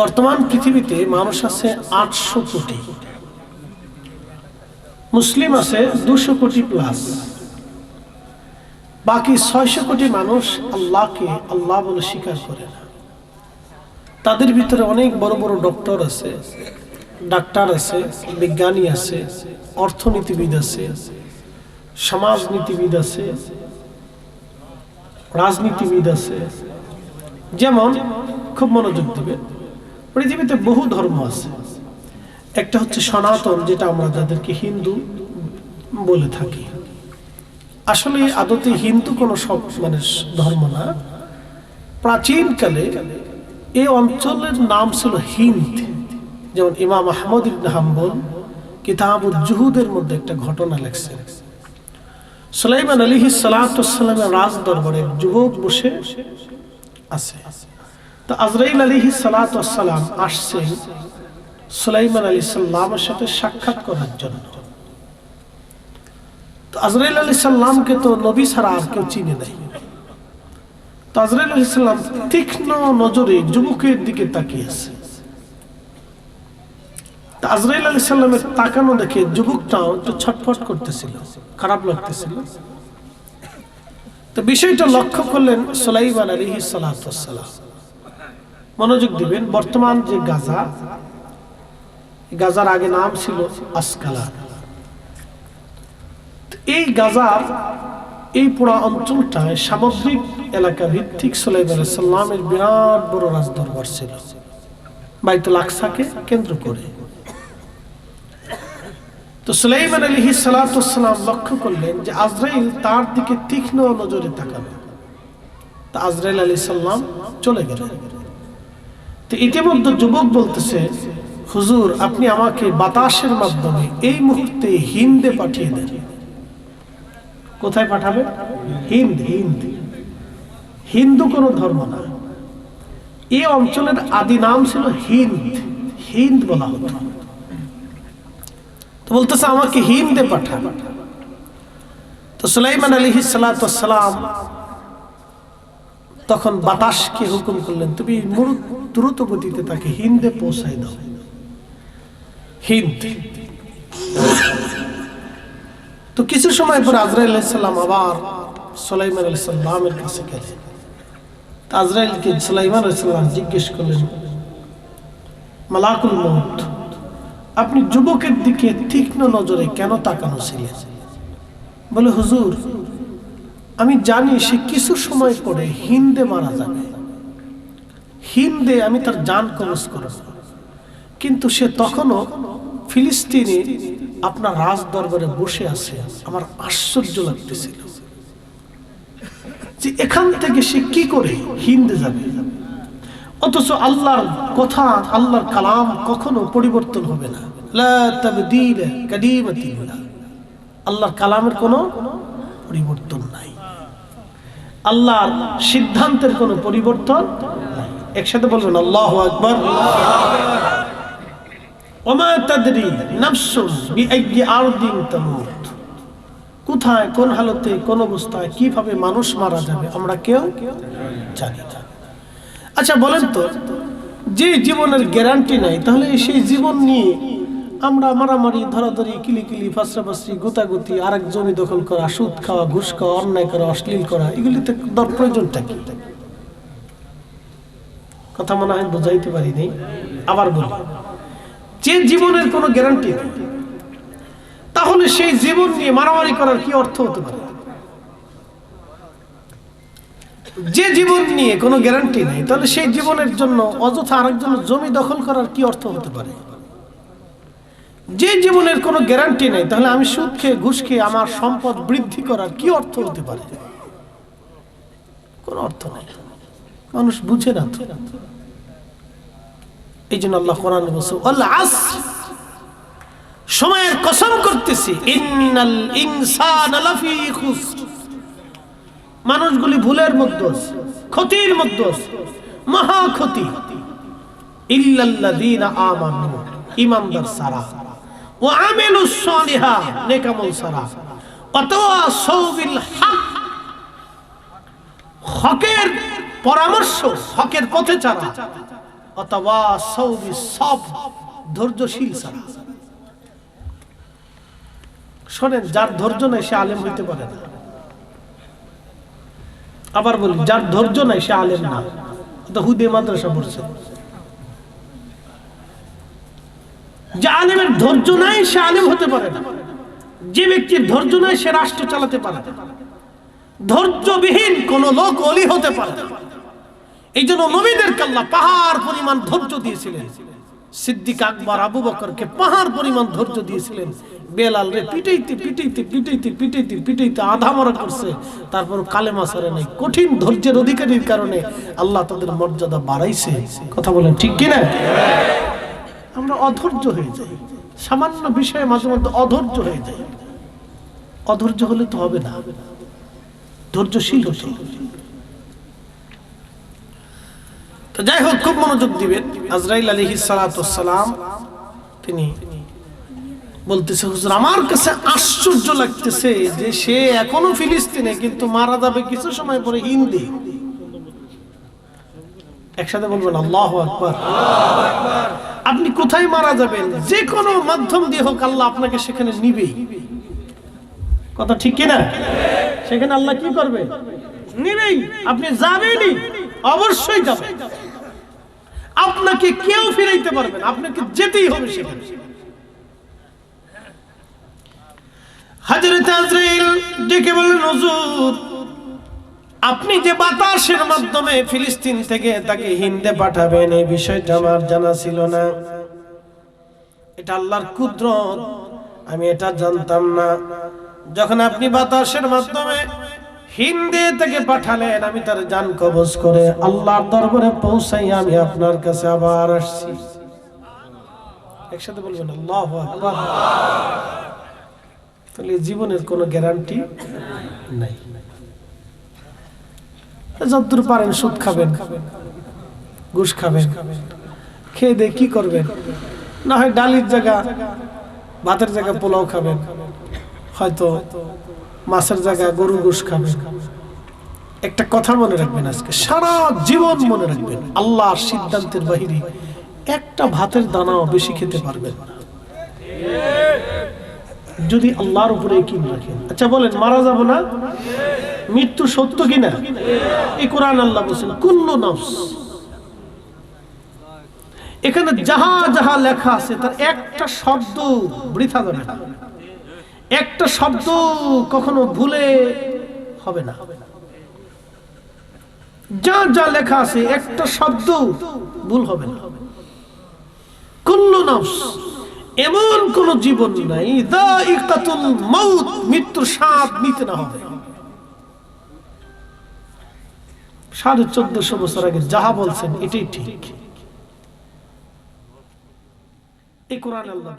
বর্তমান পৃথিবীতে মানুষ আছে আটশো কোটি। মুসলিম আছে দুশো কোটি প্লাস বাকি ছয়শো কোটি মানুষ আল্লাহকে আল্লাহ বলে স্বীকার করে না। তাদের ভিতরে অনেক বড় বড় ডক্টর আছে, ডাক্তার আছে, বিজ্ঞানী আছে, অর্থনীতিবিদ আছে, সমাজনীতিবিদ আছে, রাজনীতিবিদ আছে। যেমন খুব মনোযোগ দিবে পৃথিবীতে বহু ধর্ম আছে। একটা হচ্ছে সনাতন, যেটা আমরা যাদেরকে হিন্দু বলে থাকি। আসলে আদতে হিন্দু কোনো সব মানে ধর্ম না। প্রাচীনকালে এই অঞ্চলের নাম ছিল হিন্দ। যেমন ইমাম আহমদ ইবনে হাম্বল কিতাবুল জুহুদের মধ্যে একটা ঘটনা লেখছেন। সুলাইমান আলী সালাতামের রাজ দরবারে যুবক বসে আছে। তো আজরাইল আলী সালাতাম আসছেন সুলাইমান আলী সাল্লামের সাথে সাক্ষাৎ করার জন্য। তো আজরাইল আলী সাল্লামকে তো নবী আর কেউ চিনে আলী সাল্লাম তীক্ষ্ণ নজরে যুবকের দিকে তাকিয়ে আছে। আজরাইল আলী সাল্লামের তাকানো দেখে যুবকটাও একটু ছটফট করতেছিল, খারাপ লাগতেছিল। তো বিষয়টা লক্ষ্য করলেন সোলাইমান আলী সালাম মনোযোগ দিবেন। বর্তমান যে গাজা গাজার আগে নাম ছিল আসকালা। এই গাজার এই পুরা অঞ্চলটায় সামুদ্রিক এলাকা ভিত্তিক সাল্লামের বিরাট বড় রাজদরবার ছিল। বাইতুল আকসাকে কেন্দ্র করে। তো সুলাইমান আলী সালাতাম লক্ষ্য করলেন যে আজরাইল তার দিকে তীক্ষ্ণ নজরে তাকাবে তা আজরাইল আলী সাল্লাম চলে গেলেন। তো ইতিমধ্যে যুবক বলতেছে, হুজুর, আপনি আমাকে বাতাসের মাধ্যমে এই মুহূর্তে হিন্দে পাঠিয়ে দেন। কোথায় পাঠাবে? হিন্দ হিন্দ। হিন্দু কোনো ধর্ম না। এই অঞ্চলের আদি নাম ছিল হিন্দ। হিন্দ বলা হতো। তো বলতেছে, আমাকে হিন্দে পাঠান। তো সুলাইমান আলী সালাম তখন বাতাসকে হুকুম করলেন? তুমি দ্রুত গতিতে তাকে হিন্দে পৌঁছাই দাও। হিন্দ। তো কিছু সময় পর আজরাইল সাল্লাম আবার সুলাইমান আলী সাল্লামের কাছে গেলেন। আজরাইলকে সুলাইমান আলী সাল্লাম জিজ্ঞেস করলেন, মালাকুল মৌত আপনি যুবকের দিকে তীক্ষ্ণ নজরে কেন তাকানো ছিলেন? বলে, হুজুর আমি জানি সে কিছু সময় পরে হিন্দে মারা যাবে। হিন্দে আমি তার যান কবচ করব। কিন্তু সে তখনও ফিলিস্তিনে আপনার রাজ দরবারে বসে আছে, আমার আশ্চর্য লাগতেছিল। যে এখান থেকে সে কি করে হিন্দে যাবে? অথচ আল্লাহর কথা, আল্লাহর কালাম কখনো পরিবর্তন হবে না। আল্লাহর কালামের কোনো পরিবর্তন নাই। আল্লাহর সিদ্ধান্তের কোনো পরিবর্তন একসাথে বলবেন, আল্লাহ আকবর। কোথায়, কোন হালতে, কোন অবস্থায়, কীভাবে মানুষ মারা যাবে, আমরা কেউ জানি না। আচ্ছা বলেন তো, যে জীবনের গ্যারান্টি নাই, তাহলে সেই জীবন নিয়ে আমরা মারামারি, ধরাধরি, কিলিকিলি ফাঁসরাফাসরি গুতাগুতি আরেক জমি দখল করা, সুদ খাওয়া, ঘুষ খাওয়া, অন্যায় করা, অশ্লীল করা, এগুলিতে দর প্রয়োজনটা কি কথা মনে হয় বোঝাইতে নেই, আবার বলি। যে জীবনের কোনো গ্যারান্টি তাহলে সেই জীবন নিয়ে মারামারি করার কি অর্থ হতে পারে? যে জীবন নিয়ে কোনো গ্যারান্টি নেই, তাহলে সেই জীবনের জন্য অযথা আরেকজনের জমি দখল করার কি অর্থ হতে পারে? যে জীবনের কোনো গ্যারান্টি নেই, তাহলে আমি সুদ খেয়ে ঘুষ খেয়ে আমার সম্পদ বৃদ্ধি করার কি অর্থ হতে পারে? কোন অর্থ নেই। মানুষ বুঝে না এই জন্য আল্লাহ কোরআন সময়ের কসম করতেছি মানুষগুলি ভুলের মধ্যে ক্ষতির মধ্যে মহা ক্ষতি। ইল্লাল্লাযীনা আমানু ঈমানদার সারা। পরামর্শ, হকের অথবা সৌবি ধৈর্যশীল শোনেন, যার ধৈর্য নাই, সে আলেম হইতে পারে না। আবার বলি, যার ধৈর্য নাই, সে আলেম না। হুদে মাদ্রাসা পড়ছে। যে আলেমের ধৈর্য নাই, সে আলেম হতে পারে না। যে ব্যক্তির ধৈর্য নাই, সে রাষ্ট্র চালাতে পারে ধৈর্যবিহীন কোন লোক অলি হতে পারে এই জন্য নবীদের কাল্লা পাহাড় পরিমাণ ধৈর্য দিয়েছিলেন। সিদ্দিক আকবর, আবু বকরকে পাহাড় পরিমাণ ধৈর্য দিয়েছিলেন। বেলাল রে পিটাইতে পিটাইতে পিটাইতে পিটাইতে পিটাইতে আধা মরা করছে। তারপর কালেমা সারে নাই। কঠিন ধৈর্যের অধিকারীর কারণে আল্লাহ তাদের মর্যাদা বাড়াইছে। কথা বলেন ঠিক কিনা? আমরা অধৈর্য হয়ে যাই। সামান্য বিষয়ে মাঝে মধ্যে অধৈর্য হয়ে যাই। অধৈর্য হলে তো হবে না। ধৈর্যশীল হতে তো যাই হোক, খুব মনোযোগ দিবেন। আজরাইল আলহি সালাম তিনি বলতেছে, হুজুর, আমার কাছে আশ্চর্য লাগতেছে যে সে এখনও ফিলিস্তিনে, কিন্তু মারা যাবে কিছু সময় পরে হিন্দি। একসাথে বলবেন, আল্লাহ আকবার। আপনি কোথায় মারা যাবেন? যে কোনো মাধ্যম দিয়ে হোক আল্লাহ আপনাকে সেখানে নিবেই কথা ঠিক কিনা? সেখানে আল্লাহ কি করবে? নিবেই। আপনি যাবেনই। অবশ্যই যাবেন। আপনাকে কেউ ফিরাইতে পারবে না। আপনাকে যেতেই হবে সেখানে। হাজরত আজরাইল ডেকে বললেন, হুজুর আপনি যে বাতাসের মাধ্যমে ফিলিস্তিন থেকে তাকে হিন্দে পাঠাবেন, এই বিষয়টা আমার জানা ছিল না। এটা আল্লাহর কুদরত, আমি এটা জানতাম না। যখন আপনি বাতাসের মাধ্যমে হিন্দে থেকে পাঠালেন, আমি তার জান কবজ করে আল্লাহর দরবারে পৌঁছাই আমি আপনার কাছে আবার আসছি। একসাথে বলবেন, আল্লাহ তাহলে জীবনের কোনো গ্যারান্টি নাই। যতদূর পারেন সুদ খাবেন, ঘুষ খাবেন, খেয়ে দিয়ে কি করবেন? না হয় ডালির জায়গা, ভাতের জায়গা, পোলাও খাবেন, হয়তো মাছের জায়গা গরু গোশ খাবেন। একটা কথা মনে রাখবেন আজকে, সারা জীবন মনে রাখবেন, আল্লাহর সিদ্ধান্তের বাহিরে একটা ভাতের দানাও বেশি খেতে পারবেন যদি আল্লাহর উপরে কি রাখেন। আচ্ছা বলেন, মারা যাব না? মৃত্যু সত্য কিনা? এই কোরআন আল্লাহ বলছেন, কুল্লু নফস। এখানে যাহা যাহা লেখা আছে, তার একটা শব্দ বৃথা যাবে একটা শব্দ কখনো ভুলে হবে না। যা যা লেখা আছে, একটা শব্দ ভুল হবে না। কুল্লু নফস। এমন কোন জীবন নাই দাইকাতুল মাউত, মৃত্যুর স্বাদ নিতে না হবে। সাড়ে চোদ্দশো বছর আগে যাহা বলছেন এটাই ঠিক। এই কোরআন আল্লাহ